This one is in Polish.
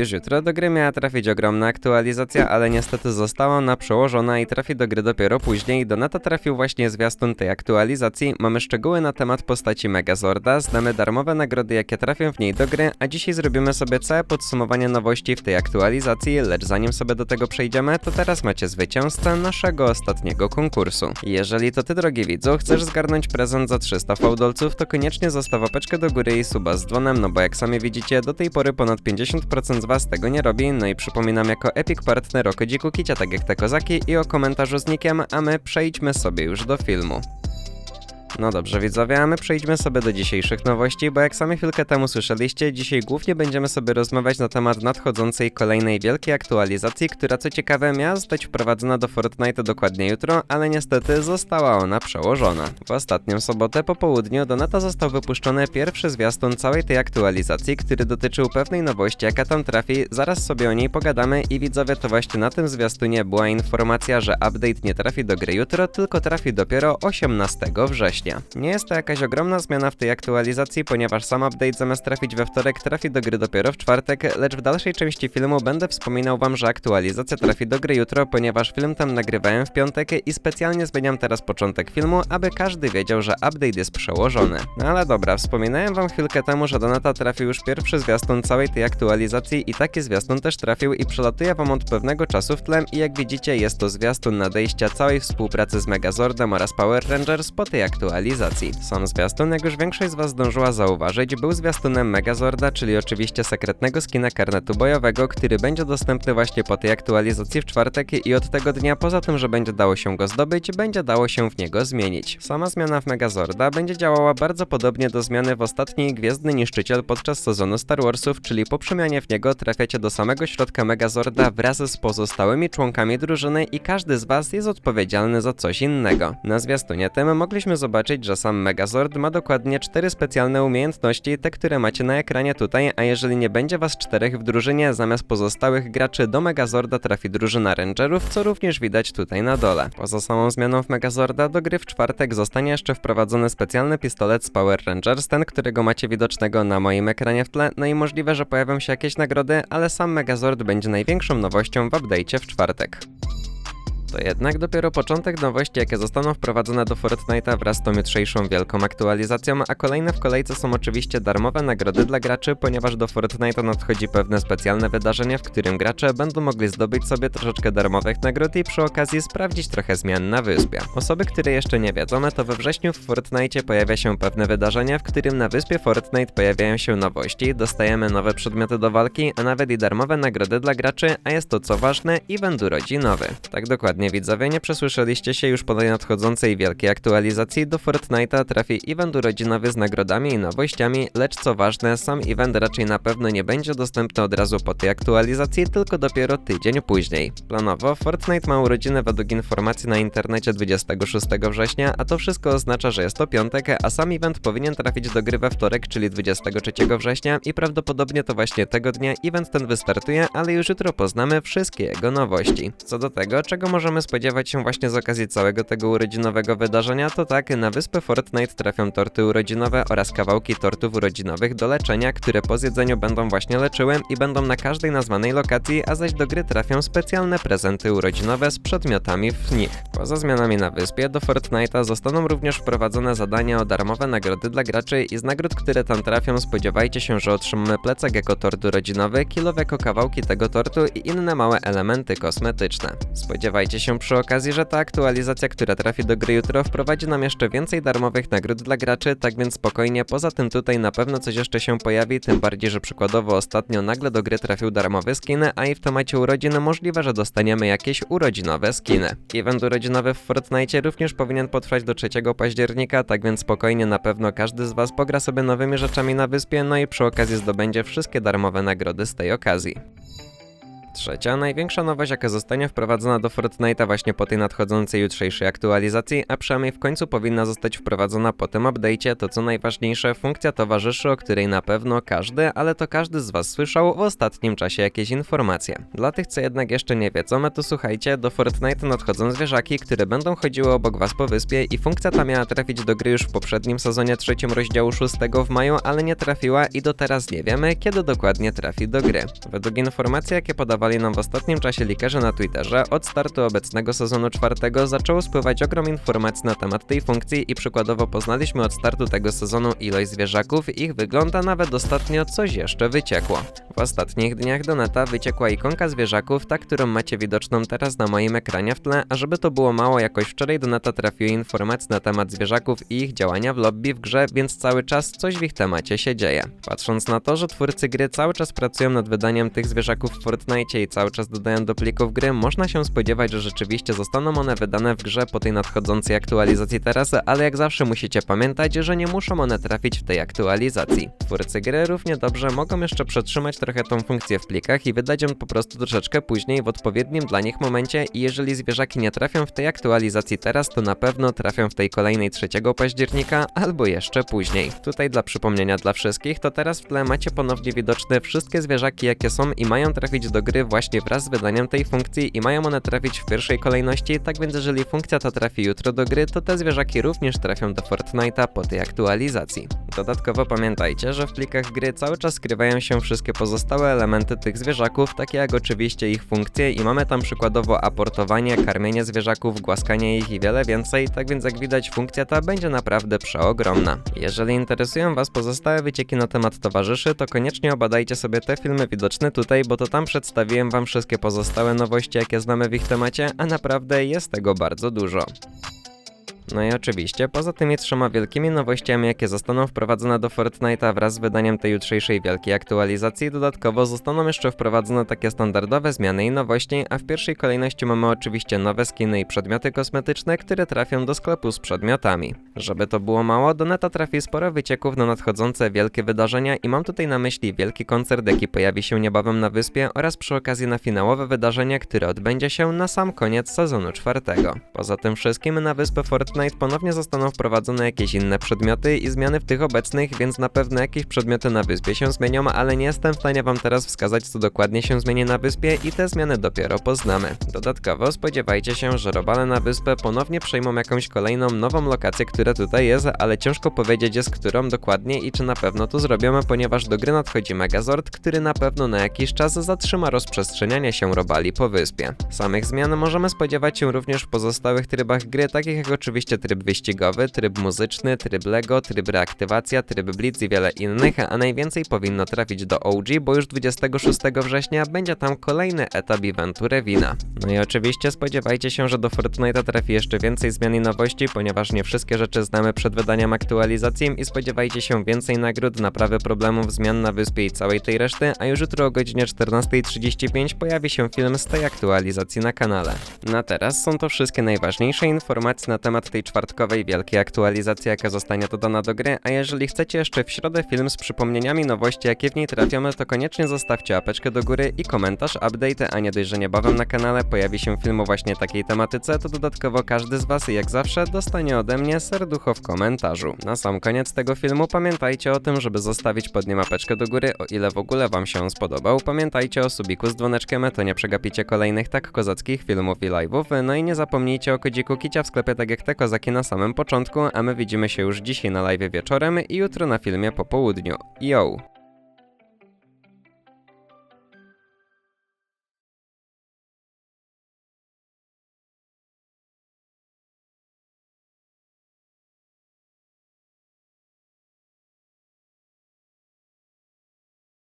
Już jutro do gry miała trafić ogromna aktualizacja, ale niestety została ona przełożona i trafi do gry dopiero później. Do neta trafił właśnie zwiastun tej aktualizacji. Mamy szczegóły na temat postaci Megazorda, znamy darmowe nagrody, jakie trafią w niej do gry, a dzisiaj zrobimy sobie całe podsumowanie nowości w tej aktualizacji, lecz zanim sobie do tego przejdziemy, to teraz macie zwycięzcę naszego ostatniego konkursu. Jeżeli to ty, drogi widzu, chcesz zgarnąć prezent za 300 fałdolców, to koniecznie zostaw łapeczkę do góry i suba z dzwonem, no bo jak sami widzicie, do tej pory ponad 50% z was tego nie robi, no i przypominam jako epic partner o kodziku kicia, tak jak te kozaki i o komentarzu z nikiem, a my przejdźmy sobie już do filmu. No dobrze widzowie, a my przejdźmy sobie do dzisiejszych nowości, bo jak sami chwilkę temu słyszeliście, dzisiaj głównie będziemy sobie rozmawiać na temat nadchodzącej kolejnej wielkiej aktualizacji, która co ciekawe miała zostać wprowadzona do Fortnite dokładnie jutro, ale niestety została ona przełożona. W ostatnią sobotę po południu do neta został wypuszczony pierwszy zwiastun całej tej aktualizacji, który dotyczył pewnej nowości, jaka tam trafi, zaraz sobie o niej pogadamy i widzowie to właśnie na tym zwiastunie była informacja, że update nie trafi do gry jutro, tylko trafi dopiero 18 września. Nie jest to jakaś ogromna zmiana w tej aktualizacji, ponieważ sam update zamiast trafić we wtorek trafi do gry dopiero w czwartek, lecz w dalszej części filmu będę wspominał wam, że aktualizacja trafi do gry jutro, ponieważ film tam nagrywałem w piątek i specjalnie zmieniam teraz początek filmu, aby każdy wiedział, że update jest przełożony. No ale dobra, wspominałem wam chwilkę temu, że do neta trafił już pierwszy zwiastun całej tej aktualizacji i taki zwiastun też trafił i przelatuje wam od pewnego czasu w tle i jak widzicie jest to zwiastun nadejścia całej współpracy z Megazordem oraz Power Rangers po tej aktualizacji. Sam zwiastun, jak już większość z was zdążyła zauważyć, był zwiastunem Megazorda, czyli oczywiście sekretnego skina karnetu bojowego, który będzie dostępny właśnie po tej aktualizacji w czwartek i od tego dnia, poza tym, że będzie dało się go zdobyć, będzie dało się w niego zmienić. Sama zmiana w Megazorda będzie działała bardzo podobnie do zmiany w ostatniej Gwiezdny Niszczyciel podczas sezonu Star Warsów, czyli po przemianie w niego trafiacie do samego środka Megazorda wraz z pozostałymi członkami drużyny i każdy z was jest odpowiedzialny za coś innego. Na zwiastunie tym mogliśmy zobaczyć, że sam Megazord ma dokładnie cztery specjalne umiejętności, te które macie na ekranie tutaj, a jeżeli nie będzie was czterech w drużynie, zamiast pozostałych graczy do Megazorda trafi drużyna Rangerów, co również widać tutaj na dole. Poza samą zmianą w Megazorda do gry w czwartek zostanie jeszcze wprowadzony specjalny pistolet z Power Rangers, ten, którego macie widocznego na moim ekranie w tle, no i możliwe, że pojawią się jakieś nagrody, ale sam Megazord będzie największą nowością w update'cie w czwartek. To jednak dopiero początek nowości, jakie zostaną wprowadzone do Fortnite'a wraz z tą jutrzejszą wielką aktualizacją, a kolejne w kolejce są oczywiście darmowe nagrody dla graczy, ponieważ do Fortnite'a nadchodzi pewne specjalne wydarzenie, w którym gracze będą mogli zdobyć sobie troszeczkę darmowych nagród i przy okazji sprawdzić trochę zmian na wyspie. Osoby, które jeszcze nie wiedzą, to we wrześniu w Fortnite pojawia się pewne wydarzenie, w którym na wyspie Fortnite pojawiają się nowości, dostajemy nowe przedmioty do walki, a nawet i darmowe nagrody dla graczy, a jest to co ważne, event urodzinowy. Tak dokładnie Dokładnie widzowie, nie przesłyszeliście się już po nadchodzącej wielkiej aktualizacji do Fortnite'a trafi event urodzinowy z nagrodami i nowościami, lecz co ważne, sam event raczej na pewno nie będzie dostępny od razu po tej aktualizacji, tylko dopiero tydzień później. Planowo Fortnite ma urodziny według informacji na internecie 26 września, a to wszystko oznacza, że jest to piątek, a sam event powinien trafić do gry we wtorek, czyli 23 września i prawdopodobnie to właśnie tego dnia event ten wystartuje, ale już jutro poznamy wszystkie jego nowości. Co do tego, czego możemy możemy spodziewać się właśnie z okazji całego tego urodzinowego wydarzenia, to tak, na wyspę Fortnite trafią torty urodzinowe oraz kawałki tortów urodzinowych do leczenia, które po zjedzeniu będą właśnie leczyły i będą na każdej nazwanej lokacji, a zaś do gry trafią specjalne prezenty urodzinowe z przedmiotami w nich. Poza zmianami na wyspie, do Fortnite'a zostaną również wprowadzone zadania o darmowe nagrody dla graczy i z nagród, które tam trafią spodziewajcie się, że otrzymamy plecak jako tort urodzinowy, kilowe kawałki tego tortu i inne małe elementy kosmetyczne. Spodziewajcie się przy okazji, że ta aktualizacja, która trafi do gry jutro, wprowadzi nam jeszcze więcej darmowych nagród dla graczy, tak więc spokojnie, poza tym tutaj na pewno coś jeszcze się pojawi, tym bardziej, że przykładowo ostatnio nagle do gry trafił darmowy skin, a i w temacie urodzin możliwe, że dostaniemy jakieś urodzinowe skiny. Event urodzinowy w Fortnite również powinien potrwać do 3 października, tak więc spokojnie na pewno każdy z Was pogra sobie nowymi rzeczami na wyspie, no i przy okazji zdobędzie wszystkie darmowe nagrody z tej okazji. Trzecia, największa nowość, jaka zostanie wprowadzona do Fortnite'a właśnie po tej nadchodzącej jutrzejszej aktualizacji, a przynajmniej w końcu powinna zostać wprowadzona po tym update'cie, to co najważniejsze, funkcja towarzyszy, o której na pewno każdy, ale to każdy z Was słyszał w ostatnim czasie jakieś informacje. Dla tych, co jednak jeszcze nie wiedzą, to słuchajcie, do Fortnite'a nadchodzą zwierzaki, które będą chodziły obok Was po wyspie i funkcja ta miała trafić do gry już w poprzednim sezonie trzecim rozdziału 6 w maju, ale nie trafiła i do teraz nie wiemy, kiedy dokładnie trafi do gry. Według informacji, jakie podawali nam w ostatnim czasie likerzy na Twitterze, od startu obecnego sezonu czwartego zaczęło spływać ogrom informacji na temat tej funkcji i przykładowo poznaliśmy od startu tego sezonu ilość zwierzaków ich wygląd, a nawet ostatnio coś jeszcze wyciekło. W ostatnich dniach do neta wyciekła ikonka zwierzaków, ta, którą macie widoczną teraz na moim ekranie w tle, a żeby to było mało, jakoś wczoraj do neta trafiły informacje na temat zwierzaków i ich działania w lobby w grze, więc cały czas coś w ich temacie się dzieje. Patrząc na to, że twórcy gry cały czas pracują nad wydaniem tych zwierzaków w Fortnite i cały czas dodają do plików gry, można się spodziewać, że rzeczywiście zostaną one wydane w grze po tej nadchodzącej aktualizacji teraz, ale jak zawsze musicie pamiętać, że nie muszą one trafić w tej aktualizacji. Twórcy gry równie dobrze mogą jeszcze przetrzymać trochę tą funkcję w plikach i wydać ją po prostu troszeczkę później w odpowiednim dla nich momencie i jeżeli zwierzaki nie trafią w tej aktualizacji teraz, to na pewno trafią w tej kolejnej 3 października albo jeszcze później. Tutaj dla przypomnienia dla wszystkich, to teraz w tle macie ponownie widoczne wszystkie zwierzaki jakie są i mają trafić do gry właśnie wraz z wydaniem tej funkcji i mają one trafić w pierwszej kolejności, tak więc jeżeli funkcja ta trafi jutro do gry, to te zwierzaki również trafią do Fortnite'a po tej aktualizacji. Dodatkowo pamiętajcie, że w plikach gry cały czas skrywają się wszystkie pozostałe elementy tych zwierzaków, takie jak oczywiście ich funkcje i mamy tam przykładowo aportowanie, karmienie zwierzaków, głaskanie ich i wiele więcej, tak więc jak widać funkcja ta będzie naprawdę przeogromna. Jeżeli interesują Was pozostałe wycieki na temat towarzyszy, to koniecznie obadajcie sobie te filmy widoczne tutaj, bo to tam przedstawiłem Wam wszystkie pozostałe nowości, jakie znamy w ich temacie, a naprawdę jest tego bardzo dużo. No i oczywiście, poza tymi trzema wielkimi nowościami, jakie zostaną wprowadzone do Fortnite'a wraz z wydaniem tej jutrzejszej wielkiej aktualizacji, dodatkowo zostaną jeszcze wprowadzone takie standardowe zmiany i nowości, a w pierwszej kolejności mamy oczywiście nowe skiny i przedmioty kosmetyczne, które trafią do sklepu z przedmiotami. Żeby to było mało, do neta trafi sporo wycieków na nadchodzące wielkie wydarzenia i mam tutaj na myśli wielki koncert, jaki pojawi się niebawem na wyspie oraz przy okazji na finałowe wydarzenie, które odbędzie się na sam koniec sezonu czwartego. Poza tym wszystkim na wyspę Fortnite ponownie zostaną wprowadzone jakieś inne przedmioty i zmiany w tych obecnych, więc na pewno jakieś przedmioty na wyspie się zmienią, ale nie jestem w stanie wam teraz wskazać, co dokładnie się zmieni na wyspie i te zmiany dopiero poznamy. Dodatkowo spodziewajcie się, że robale na wyspę ponownie przejmą jakąś kolejną nową lokację, która tutaj jest, ale ciężko powiedzieć jest którą dokładnie i czy na pewno to zrobimy, ponieważ do gry nadchodzi Megazord, który na pewno na jakiś czas zatrzyma rozprzestrzenianie się robali po wyspie. Samych zmian możemy spodziewać się również w pozostałych trybach gry, takich jak oczywiście tryb wyścigowy, tryb muzyczny, tryb LEGO, tryb reaktywacja, tryb Blitz i wiele innych, a najwięcej powinno trafić do OG, bo już 26 września będzie tam kolejny etap eventu Rewina. No i oczywiście spodziewajcie się, że do Fortnite'a trafi jeszcze więcej zmian i nowości, ponieważ nie wszystkie rzeczy znamy przed wydaniem aktualizacji i spodziewajcie się więcej nagród, naprawy problemów, zmian na wyspie i całej tej reszty, a już jutro o godzinie 14.35 pojawi się film z tej aktualizacji na kanale. Na teraz są to wszystkie najważniejsze informacje na temat tej czwartkowej wielkiej aktualizacji, jaka zostanie dodana do gry, a jeżeli chcecie jeszcze w środę film z przypomnieniami nowości, jakie w niej trafiamy, to koniecznie zostawcie apeczkę do góry i komentarz, update, a nie dość, że niebawem na kanale pojawi się film o właśnie takiej tematyce, to dodatkowo każdy z Was, jak zawsze, dostanie ode mnie serducho w komentarzu. Na sam koniec tego filmu pamiętajcie o tym, żeby zostawić pod nim apeczkę do góry, o ile w ogóle Wam się on spodobał. Pamiętajcie o subiku z dzwoneczkiem, to nie przegapicie kolejnych tak kozackich filmów i live'ów, no i nie zapomnijcie o kodziku kicia w sklepie tak jak te kozaki na samym początku, a my widzimy się już dzisiaj na live wieczorem i jutro na filmie po południu. Yo!